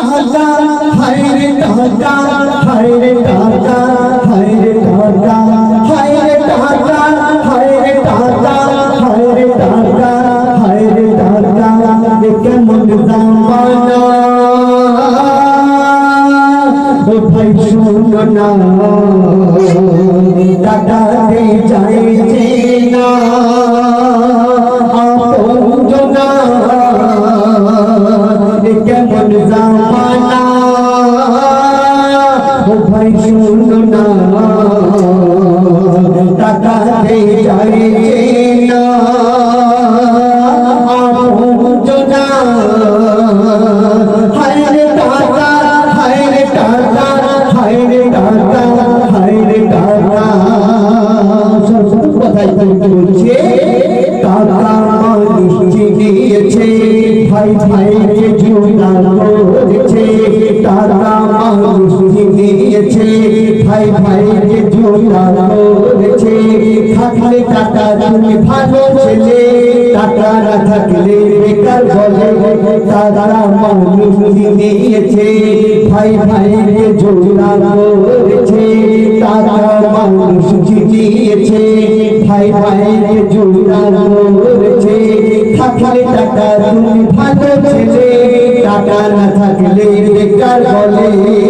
ঢাকা হাইরে ঢাকা হাইরে ঢাকা হাইরে ঢাকা হাইরে ঢাকা হাইরে ঢাকা হাইরে ঢাকা হাইরে ঢাকা দেখে মন জামানা? ও ভাই শুনো না। দাদা দেব শুনো না টাকাতে যাই না ভাই ভাই কে জীবন থাকলে টাকা তুমি ভালো ছেলে টাকা না থাকলে বেকার বলে। তারা মানুষ দিয়েছে, ভাই ভাইকে জোড়া করেছে। তারা মানুষ দিয়েছে, ভাই ভাইকে জোড়া করেছে। থাকলে টাকা তুমি ভালো ছেলে, টাকা না থাকলে বেকার বলে।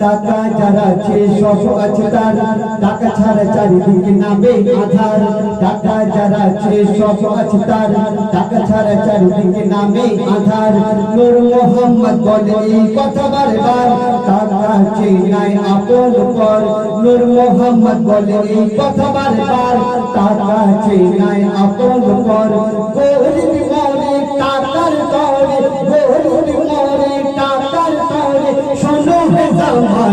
টাকা যারা আছে, সব আছে তার। টাকা ছাড়া চারিদিকে নামে আধার। টাকা যারা আছে, সব আছে তার। টাকা ছাড়া চারিদিকে নামে আধার। নূর মোহাম্মদ বলে এই কথা বারবার। টাকা আছে, নাই আপন পর নূর মোহাম্মদ বলে এই কথা বারবার। টাকা আছে, নাই আপন পর গরিব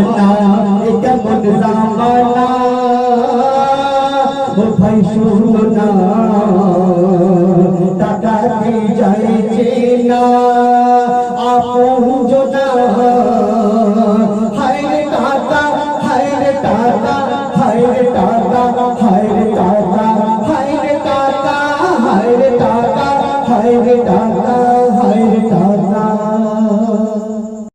জামানা এ না টাকা যাইছে না? আপন জোনা